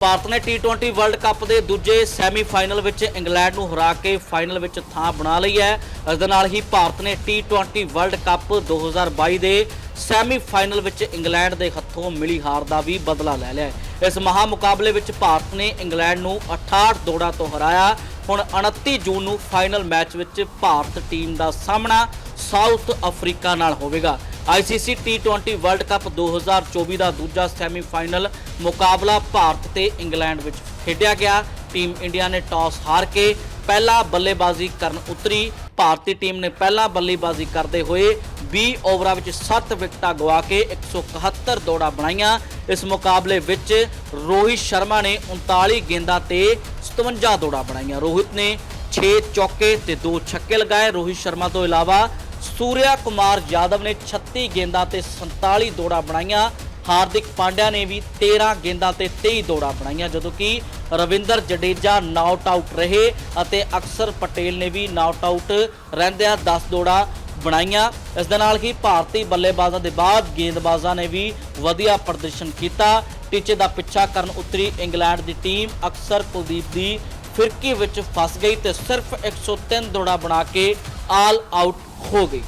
ਭਾਰਤ ਨੇ T20 world cup ਦੇ ਦੂਜੇ ਸੈਮੀਫਾਈਨਲ ਵਿੱਚ ਇੰਗਲੈਂਡ ਨੂੰ ਹਰਾ ਕੇ ਫਾਈਨਲ ਵਿੱਚ ਥਾਂ ਬਣਾ ਲਈ ਹੈ। ਇਸ ਦੇ ਨਾਲ ਹੀ ਭਾਰਤ ਨੇ T20 ਵਰਲਡ ਕੱਪ 2022 ਦੇ ਸੈਮੀਫਾਈਨਲ ਵਿੱਚ ਇੰਗਲੈਂਡ ਦੇ ਹੱਥੋਂ ਮਿਲੀ ਹਾਰ ਦਾ ਵੀ ਬਦਲਾ ਲੈ ਲਿਆ ਇਸ ਮਹਾ ਮੁਕਾਬਲੇ ਵਿੱਚ ਭਾਰਤ ਨੇ ਇੰਗਲੈਂਡ ਨੂੰ 68 ਦੌੜਾਂ ਤੋਂ ਹਰਾਇਆ। ਹੁਣ 29 ਜੂਨ ਨੂੰ ਫਾਈਨਲ ਮੈਚ ਵਿੱਚ ਭਾਰਤ ਟੀਮ ਦਾ ਸਾਹਮਣਾ ਸਾਊਥ ਅਫਰੀਕਾ ਨਾਲ ਹੋਵੇਗਾ। ICC T20 ਵਰਲਡ ਕੱਪ 2024 ਦਾ ਦੂਜਾ ਸੈਮੀਫਾਈਨਲ ਮੁਕਾਬਲਾ ਭਾਰਤ ਤੇ ਇੰਗਲੈਂਡ ਵਿੱਚ ਖੇਡਿਆ ਗਿਆ। ਟੀਮ ਇੰਡੀਆ ਨੇ ਟਾਸ ਹਾਰ ਕੇ ਪਹਿਲਾ ਬੱਲੇਬਾਜ਼ੀ ਕਰਨ ਉਤਰੀ। ਭਾਰਤੀ ਟੀਮ ਨੇ ਪਹਿਲਾ ਬੱਲੇਬਾਜ਼ੀ ਕਰਦੇ ਹੋਏ 20 ਓਵਰਾਂ ਵਿੱਚ 7 ਵਿਕਟਾਂ ਗਵਾ ਕੇ 171 ਦੌੜਾਂ ਬਣਾਈਆਂ। ਇਸ ਮੁਕਾਬਲੇ ਵਿੱਚ ਰੋਹਿਤ ਸ਼ਰਮਾ ਨੇ 39 ਗੇਂਦਾਂ ਤੇ 57 ਦੌੜਾਂ ਬਣਾਈਆਂ। ਰੋਹਿਤ ਨੇ 6 ਚੌਕੇ ਤੇ 2 ਛੱਕੇ ਲਗਾਏ। ਰੋਹਿਤ ਸ਼ਰਮਾ ਤੋਂ ਇਲਾਵਾ ਸੂਰਿਆ ਕੁਮਾਰ ਯਾਦਵ ਨੇ 36 ਗੇਂਦਾਂ ਤੇ 47 ਦੌੜਾਂ ਬਣਾਈਆਂ। ਹਾਰਦਿਕ ਪਾਂਡਿਆ ਨੇ ਵੀ 13 ਗੇਂਦਾਂ ਤੇ 23 ਦੌੜਾਂ ਬਣਾਈਆਂ, ਜਦੋਂ ਕਿ ਰਵਿੰਦਰ ਜਡੇਜਾ ਨਾਟ ਆਊਟ ਰਹੇ ਅਤੇ ਅਕਸਰ ਪਟੇਲ ਨੇ ਵੀ ਨਾਟ ਆਊਟ ਰਹਿੰਦਿਆਂ 10 ਦੌੜਾਂ ਬਣਾਈਆਂ। ਇਸ ਦੇ ਨਾਲ ਹੀ ਭਾਰਤੀ ਬੱਲੇਬਾਜ਼ਾਂ ਦੇ ਬਾਅਦ ਗੇਂਦਬਾਜ਼ਾਂ ਨੇ ਵੀ ਵਧੀਆ ਪ੍ਰਦਰਸ਼ਨ ਕੀਤਾ। ਟੀਚੇ ਦਾ ਪਿੱਛਾ ਕਰਨ ਉਤਰੀ ਇੰਗਲੈਂਡ ਦੀ ਟੀਮ ਅਕਸਰ ਕੁਲਦੀਪ ਦੀ ਫਿਰਕੀ ਵਿੱਚ ਫਸ ਗਈ ਤੇ ਸਿਰਫ 103 ਦੌੜਾਂ ਬਣਾ ਕੇ ਆਲ ਆਊਟ ਹੋ ਗਈ